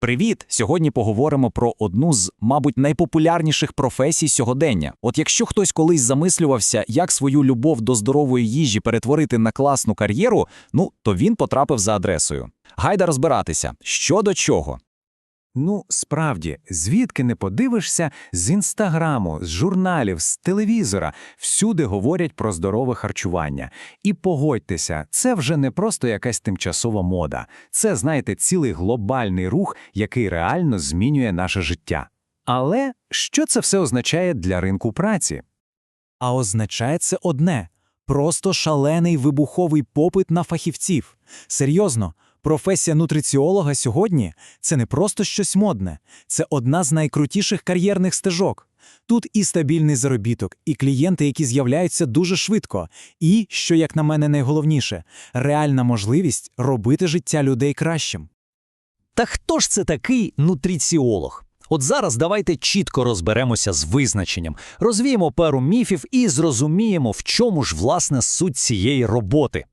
Привіт! Сьогодні поговоримо про одну з, мабуть, найпопулярніших професій сьогодення. От якщо хтось колись замислювався, як свою любов до здорової їжі перетворити на класну кар'єру, ну то він потрапив за адресою. Гайда розбиратися, що до чого. Ну, справді, звідки не подивишся, з інстаграму, з журналів, з телевізора, всюди говорять про здорове харчування. І погодьтеся, це вже не просто якась тимчасова мода. Це, знаєте, цілий глобальний рух, який реально змінює наше життя. Але що це все означає для ринку праці? А означає це одне просто шалений вибуховий попит на фахівців. Серйозно, професія нутриціолога сьогодні це не просто щось модне, це одна з найкрутіших кар'єрних стежок. Тут і стабільний заробіток, і клієнти, які з'являються дуже швидко, і, що як на мене найголовніше, реальна можливість робити життя людей кращим. Та хто ж це такий нутриціолог? От зараз давайте чітко розберемося з визначенням, розвіємо пару міфів і зрозуміємо, в чому ж власне суть цієї роботи.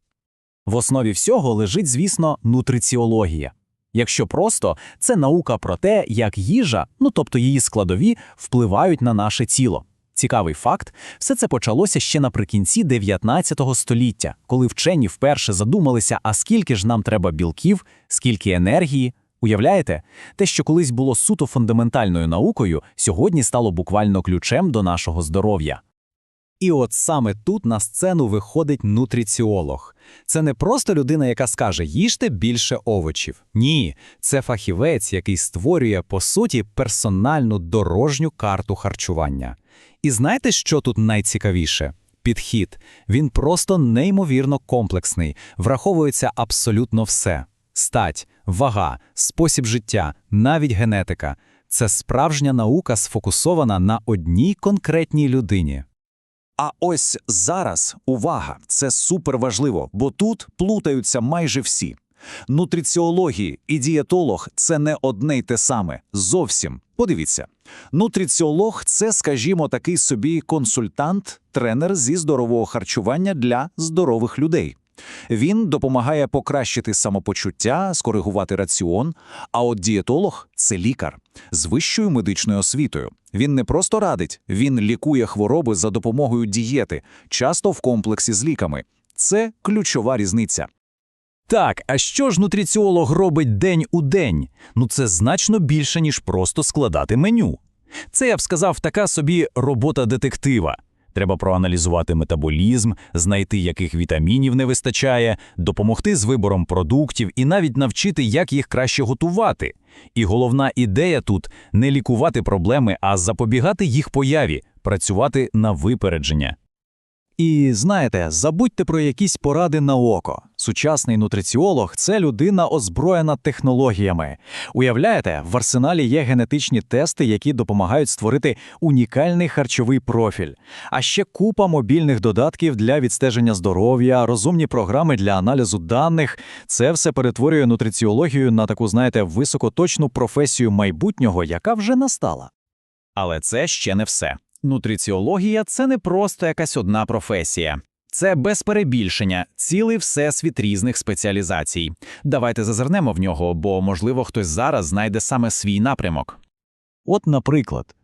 В основі всього лежить, звісно, нутриціологія. Якщо просто, це наука про те, як їжа, ну тобто її складові, впливають на наше тіло. Цікавий факт, все це почалося ще наприкінці 19 століття, коли вчені вперше задумалися, а скільки ж нам треба білків, скільки енергії. Уявляєте, те, що колись було суто фундаментальною наукою, сьогодні стало буквально ключем до нашого здоров'я. І от саме тут на сцену виходить нутриціолог. Це не просто людина, яка скаже їжте більше овочів. Ні, це фахівець, який створює, по суті, персональну дорожню карту харчування. І знаєте, що тут найцікавіше? Підхід. Він просто неймовірно комплексний, враховується абсолютно все: стать, вага, спосіб життя, навіть генетика. Це справжня наука, сфокусована на одній конкретній людині. А ось зараз увага, це супер важливо, бо тут плутаються майже всі. Нутриціології і дієтолог це не одне й те саме. Зовсім. Подивіться. Нутриціолог це, скажімо, такий собі консультант, тренер зі здорового харчування для здорових людей. Він допомагає покращити самопочуття, скоригувати раціон. А от дієтолог це лікар з вищою медичною освітою. Він не просто радить, він лікує хвороби за допомогою дієти, часто в комплексі з ліками. Це ключова різниця. Так, а що ж нутриціолог робить день у день? Ну це значно більше, ніж просто складати меню. Це, я б сказав, така собі робота детектива. Треба проаналізувати метаболізм, знайти, яких вітамінів не вистачає, допомогти з вибором продуктів і навіть навчити, як їх краще готувати. І головна ідея тут не лікувати проблеми, а запобігати їх появі, працювати на випередження. І знаєте, забудьте про якісь поради на око. Сучасний нутриціолог це людина, озброєна технологіями. Уявляєте, в арсеналі є генетичні тести, які допомагають створити унікальний харчовий профіль, а ще купа мобільних додатків для відстеження здоров'я, розумні програми для аналізу даних. Це все перетворює нутриціологію на таку, знаєте, високоточну професію майбутнього, яка вже настала. Але це ще не все. Нутриціологія це не просто якась одна професія. Це без перебільшення, цілий всесвіт різних спеціалізацій. Давайте зазирнемо в нього, бо, можливо, хтось зараз знайде саме свій напрямок. От, наприклад,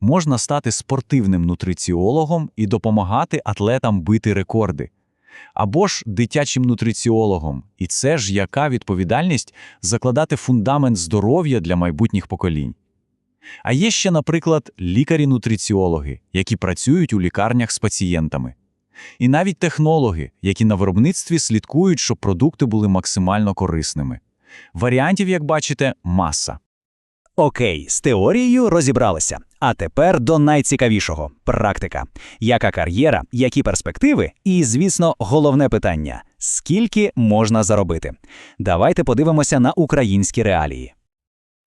можна стати спортивним нутриціологом і допомагати атлетам бити рекорди. Або ж дитячим нутриціологом. І це ж яка відповідальність закладати фундамент здоров'я для майбутніх поколінь. А є ще, наприклад, лікарі-нутриціологи, які працюють у лікарнях з пацієнтами. І навіть технологи, які на виробництві слідкують, щоб продукти були максимально корисними. Варіантів, як бачите, маса. Окей, з теорією розібралися. А тепер до найцікавішого практика. Яка кар'єра, які перспективи? І, звісно, головне питання: скільки можна заробити? Давайте подивимося на українські реалії.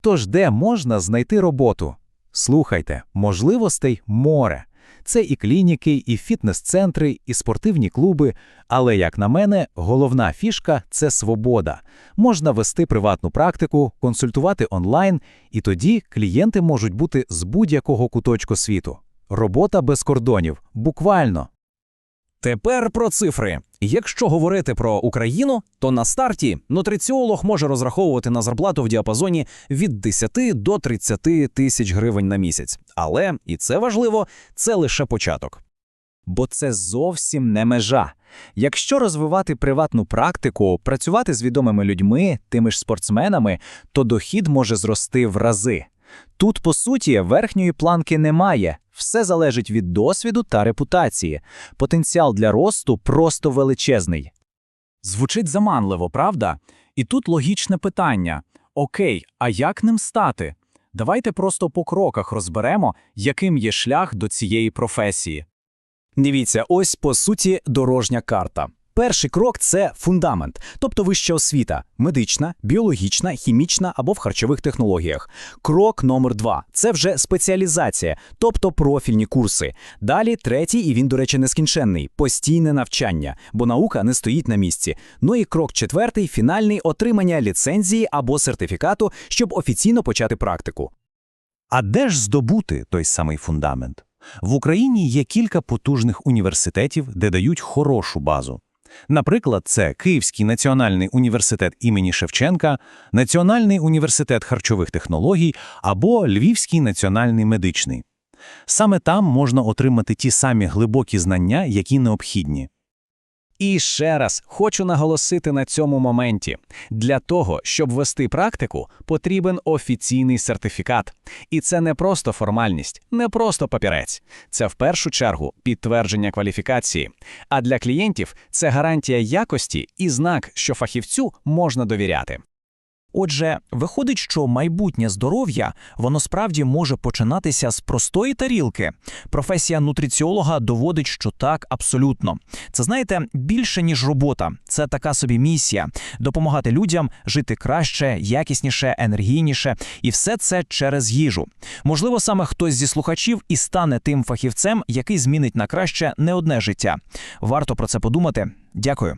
Тож де можна знайти роботу? Слухайте, можливостей море. Це і клініки, і фітнес-центри, і спортивні клуби. Але, як на мене, головна фішка це свобода. Можна вести приватну практику, консультувати онлайн, і тоді клієнти можуть бути з будь-якого куточку світу. Робота без кордонів, буквально. Тепер про цифри. Якщо говорити про Україну, то на старті нутриціолог може розраховувати на зарплату в діапазоні від 10 до 30 тисяч гривень на місяць. Але, і це важливо, це лише початок. Бо це зовсім не межа. Якщо розвивати приватну практику, працювати з відомими людьми, тими ж спортсменами, то дохід може зрости в рази. Тут, по суті, верхньої планки немає. Все залежить від досвіду та репутації. Потенціал для росту просто величезний. Звучить заманливо, правда? І тут логічне питання: окей, а як ним стати? Давайте просто по кроках розберемо, яким є шлях до цієї професії. Дивіться, ось по суті дорожня карта. Перший крок це фундамент, тобто вища освіта, медична, біологічна, хімічна або в харчових технологіях. Крок номер два це вже спеціалізація, тобто профільні курси. Далі третій, і він, до речі, нескінченний постійне навчання, бо наука не стоїть на місці. Ну і крок четвертий фінальний отримання ліцензії або сертифікату, щоб офіційно почати практику. А де ж здобути той самий фундамент? В Україні є кілька потужних університетів, де дають хорошу базу. Наприклад, це Київський національний університет імені Шевченка, Національний університет харчових технологій або Львівський національний медичний. Саме там можна отримати ті самі глибокі знання, які необхідні. І ще раз хочу наголосити на цьому моменті: для того, щоб вести практику, потрібен офіційний сертифікат. І це не просто формальність, не просто папірець. Це в першу чергу підтвердження кваліфікації. А для клієнтів це гарантія якості і знак, що фахівцю можна довіряти. Отже, виходить, що майбутнє здоров'я воно справді може починатися з простої тарілки. Професія нутриціолога доводить, що так абсолютно. Це знаєте більше ніж робота. Це така собі місія допомагати людям жити краще, якісніше, енергійніше, і все це через їжу. Можливо, саме хтось зі слухачів і стане тим фахівцем, який змінить на краще не одне життя. Варто про це подумати. Дякую.